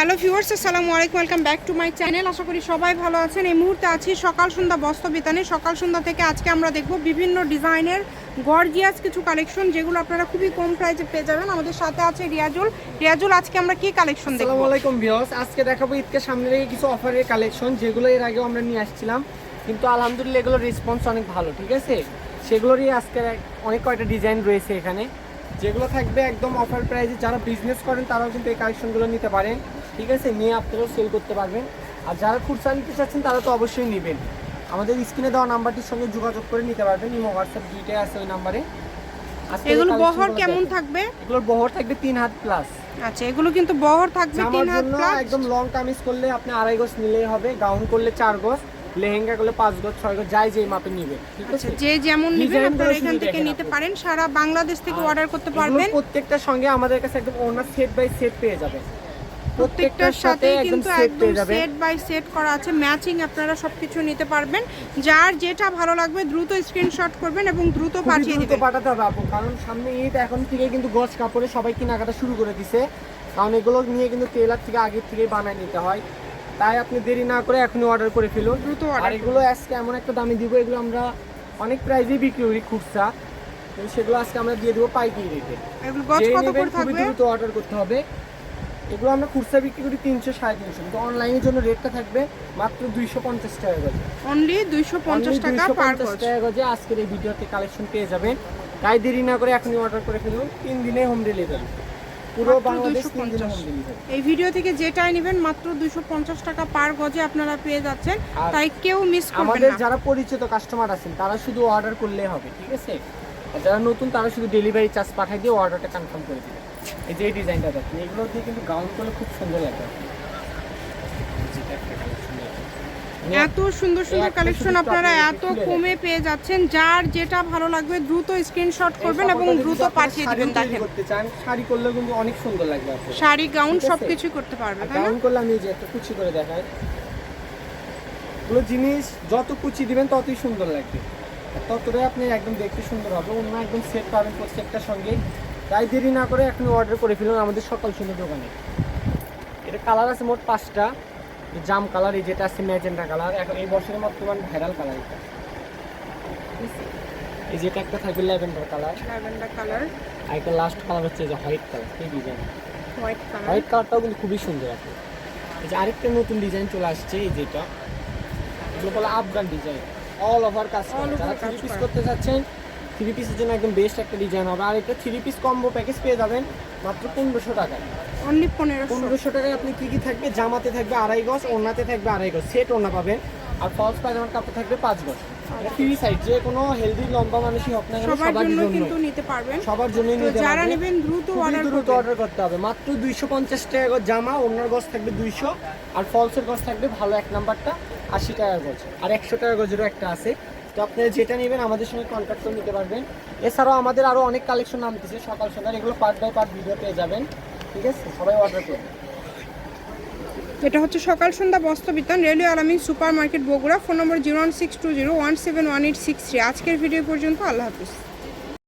Hello viewers, আসসালামু আলাইকুম, welcome back to my channel. আশা করি সবাই ভালো আছেন। এই মুহূর্তে আছি সকাল সন্ধ্যা বস্ত্র বিতানে সকাল সন্ধ্যা থেকে আজকে আমরা দেখব বিভিন্ন ডিজাইনের গর্জিয়াস কিছু কালেকশন যেগুলো আপনারা খুবই কম প্রাইসে পেয়ে যাবেন। আমাদের সাথে আছে রিয়াজুল। রিয়াজুল, আজকে আমরা কি কালেকশন দেখব? আসসালামু আলাইকুম ভিউয়ার্স, আজকে দেখাবো ঈদকে সামনে রেখে কিছু অফারের কালেকশন, যেগুলো এর আগেও আমরা নিয়ে আসছিলাম। কিন্তু আলহামদুলিল্লাহ এগুলোর রেসপন্স অনেক ভালো, ঠিক আছে? সেগুলোরই আজকে অনেক কয়টা ডিজাইন রয়েছে এখানে। যেগুলো থাকবে একদম অফার প্রাইসে যারা বিজনেস করেন, তারাও কিন্তু এই কালেকশনগুলো নিতে পারেন। ঠিক আছে নিয়ে আপনারাও সেল করতে পারবেন। আর যারা খুচরা নিতে চাচ্ছেন তারা তো অবশ্যই নেবেন। আমাদের স্ক্রিনে দেওয়া নাম্বারটির সঙ্গে যোগাযোগ করে নিতে পারবেন। ইমো হোয়াটসঅ্যাপ দুইটাই আছে ওই নাম্বারে। এগুলো বহর কেমন থাকবে? এগুলোর বহর থাকবে তিন হাত প্লাস আচ্ছা এগুলো কিন্তু বহর থাকবে তিন হাত প্লাস একদম লং কামিজ করলে আপনি আড়াই গজ নিলেই হবে গাউন করলে চার গজ লেহেঙ্গা করলে পাঁচ গজ ছয় গজ যাই যেই মাপে নিবে ঠিক আছে? আচ্ছা যে যেমন নেবেন আপনারা এখান থেকে নিতে পারেন সারা বাংলাদেশ থেকে অর্ডার করতে পারবেন। প্রত্যেকটার সঙ্গে আমাদের কাছে একদম ওনার সেট বাই সেট পেয়ে যাবে। প্রত্যেকটার সাথে কিন্তু সেট একদম সেট বাই সেট করা আছে। ম্যাচিং আপনারা সবকিছু নিতে পারবেন। যার যেটা ভালো লাগবে দ্রুত স্ক্রিনশট করবেন এবং দ্রুত পাঠিয়ে দিবেন। পাঠাতে হবে আপু কারণ সামনে ঈদ এখন থেকে কিন্তু গজ কাপড়ে সবাই কেনাকাটা শুরু করে দিছে। কারণ এগুলো নিয়ে কিন্তু টেলার থেকে আগের থেকে বানায় নিতে হয়। তাই আপনি দেরি না করে এখনই অর্ডার করে ফেলুন। দ্রুত আর অর্ডার এগুলো আজকে এমন একটা দামে দিব এগুলো আমরা অনেক প্রাইসেই বিক্রি করি খুচরা। সেগুলো আজকে আমরা দিয়ে দেবো পাইকারি রেটে এগুলো গজ কত করে থাকবে? দ্রুত অর্ডার করতে হবে। এগুলো আমরা খুচরা বিক্রি করি তিনশো সাড়ে তিনশো। কিন্তু অনলাইনের জন্য রেটটা থাকবে মাত্র দুইশো পঞ্চাশ টাকা গজে। অনলি 250 টাকা দুইশো পঞ্চাশ টাকা গজে আজকের এই ভিডিওতে কালেকশন পেয়ে যাবেন। তাই দেরি না করে এখনই অর্ডার করে ফেলুন। তিন দিনে হোম ডেলিভারি পুরো বাংলাদেশ তিন দিনে হোম ডেলিভারি এই ভিডিও থেকে যেটাই নেবেন মাত্র 250 টাকা পার গজে আপনারা পেয়ে যাচ্ছেন। তাই কেউ মিস করবেন আমাদের না। যারা পরিচিত কাস্টমার আছেন তারা শুধু অর্ডার করলেই হবে ঠিক আছে? যারা নতুন তারা শুধু ডেলিভারি চার্জ পাঠিয়ে দিয়ে অর্ডারটা কনফার্ম করে দিবে এই যে এই ডিজাইনটা দেখেন এগুলো দিয়ে কিন্তু গাউন করলে খুব সুন্দর লাগে। মানে এত সুন্দর সুন্দর কালেকশন আপনারা এত কমে পেয়ে যাচ্ছেন যার যেটা ভালো লাগবে দ্রুত স্ক্রিনশট করবেন এবং দ্রুত পাঠিয়ে দিবেন দেখেন। শাড়ি করলেও কিন্তু অনেক সুন্দর লাগবে শাড়ি গাউন সবকিছু করতে পারবে তাই না? গাউন করলে আমি যে একটা কুচি করে দেখাই। পুরো জিনিস যত কুচি দিবেন ততই সুন্দর লাগবে। ততটাই আপনি একদম দেখতে সুন্দর হবে। অন্য একদম সেট পাবেন প্রত্যেকটার সঙ্গে। তাই দেরি না করে এখন অর্ডার করে ফেলুন আমাদের সকাল সুন্দর দোকানে। এটা কালার আছে মোট পাঁচটা। জাম কালার এই যেটা আছে ম্যাজেন্ডা কালার এখন এই বছরের বর্তমান ভাইরাল কালার এটা। এই যেটা একটা থাকবে ল্যাভেন্ডার কালার ল্যাভেন্ডার কালার আর একটা লাস্ট কালার হচ্ছে যে হোয়াইট কালার এই ডিজাইন হোয়াইট কালার হোয়াইট কালারটাও কিন্তু খুবই সুন্দর আছে। এই যে আরেকটা নতুন ডিজাইন চলে আসছে এই যেটা। এগুলো বলে আফগান ডিজাইন অল ওভার কাজ করা। যারা থ্রি পিস করতে চাচ্ছেন থ্রি পিসের জন্য একদম বেস্ট একটা ডিজাইন হবে। আর এটা থ্রি পিস কম্বো প্যাকেজ পেয়ে যাবেন মাত্র পনেরোশো টাকায়। অনলি পনেরোশো। পনেরোশো টাকায় আপনি কি কি থাকবে? জামাতে থাকবে আড়াই গজ ওনাতে থাকবে আড়াই গজ। সেট ওনা পাবেন। আর ফলস পায়জামার কাপড় থাকবে পাঁচ গজ। ফ্রি সাইজ যে কোনো হেলদি লম্বা মানুষই হোক না সবার জন্য জন্য। কিন্তু নিতে পারবেন। সবার জন্যই তো নিতে যারা নেবেন দ্রুত অর্ডার দ্রুত অর্ডার করতে হবে। মাত্র দুইশো পঞ্চাশ টাকা গজ জামা অন্যার গজ থাকবে দুইশো। আর ফলসের গজ থাকবে ভালো এক নাম্বারটা আশি টাকা গজ আর একশো টাকা গজেরও একটা আছে। তো আপনারা যেটা নেবেন আমাদের সঙ্গে কন্ট্যাক্ট করে নিতে পারবেন। এছাড়াও আমাদের আরও অনেক কালেকশন নামতেছে সকাল সকাল এগুলো পার্ট বাই পার্ট ভিডিও পেয়ে যাবেন। ঠিক আছে? সবাই অর্ডার করবেন এটা হচ্ছে সকাল Sondhya Bostrobitan railway আলামী super market Bogura, phone number zero one six two zero one seven one eight six three আজকের ভিডিও পর্যন্ত, আল্লাহ হাফিজ।